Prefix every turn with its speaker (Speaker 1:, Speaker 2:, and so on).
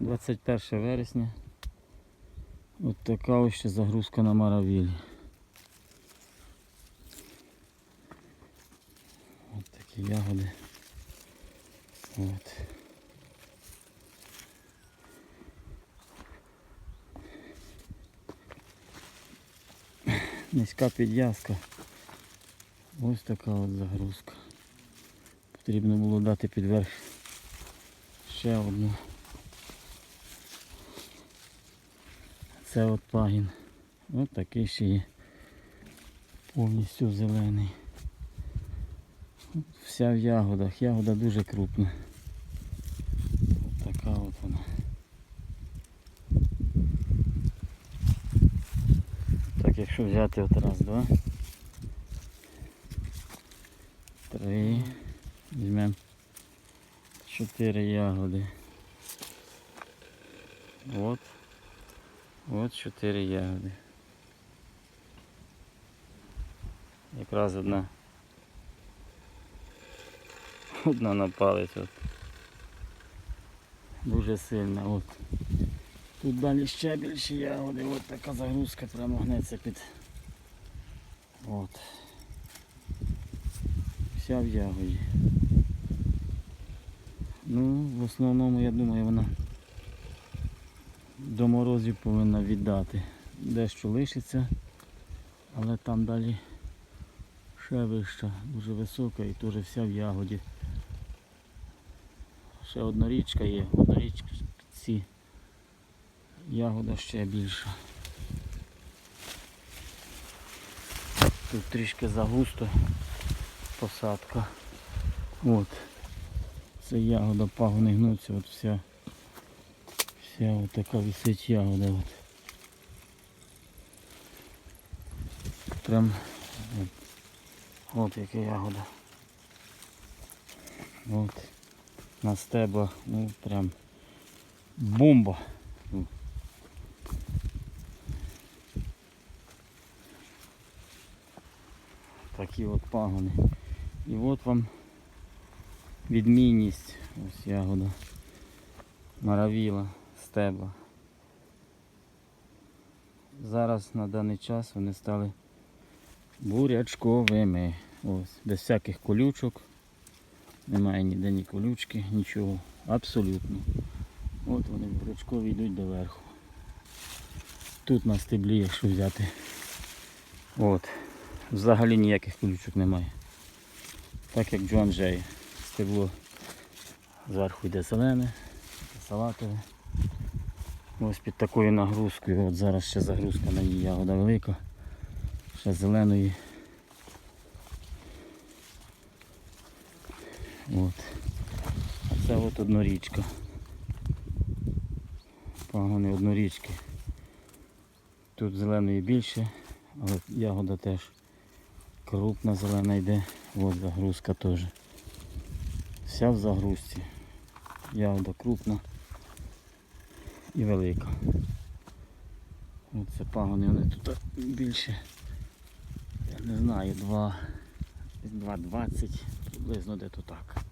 Speaker 1: 21 вересня. От така ось ще загрузка на маравілі. От такі ягоди. От. Низька підв'язка. Ось така от загрузка. Потрібно було дати підверх ще одну. Це от пагін. Ось такий ще є. Повністю зелений. Вся в ягодах. Ягода дуже крупна. Ось така от вона. Так, якщо взяти от раз, два. Три. Візьмемо чотири ягоди. От. От чотири ягоди. Якраз одна. Одна на палець. От. Дуже сильна. От. Тут далі ще більші ягоди. От така загрузка прямо гнеться під. От. Вся в ягоді. Ну, в основному, я думаю, вона до морозів повинна віддати. Дещо лишиться, але там далі ще вища, дуже висока і теж вся в ягоді. Ще одна річка є, одна річка ці ягода ще більша. Тут трішки загусто посадка. От. Це ягода пагони гнуться, от вся вся от така висить ягода. От. Прям от, от яка ягода. От. На стеблах, ну прям бомба. Такі от пагони. І от вам відмінність. Ось ягода. Маравіла, стебла. Зараз на даний час вони стали бурячковими. Ось, без всяких колючок. Немає ніде ні колючки, нічого. Абсолютно. От вони бурячкові йдуть доверху. Тут на стеблі, якщо взяти. От. Взагалі ніяких колючок немає. Так як Джон Джей. Стебло зверху йде зелене, салатове. Ось під такою нагрузкою. От зараз ще загрузка на ній ягода велика. Ще зеленої. От. А це от однорічка. Пагони однорічки. Тут зеленої більше, але ягода теж крупна зелена йде. Ось загрузка теж. Вся в загрузці. Ягода крупна і велика. Оце пагони вони тут більше. Я не знаю, 2,20, приблизно де то так.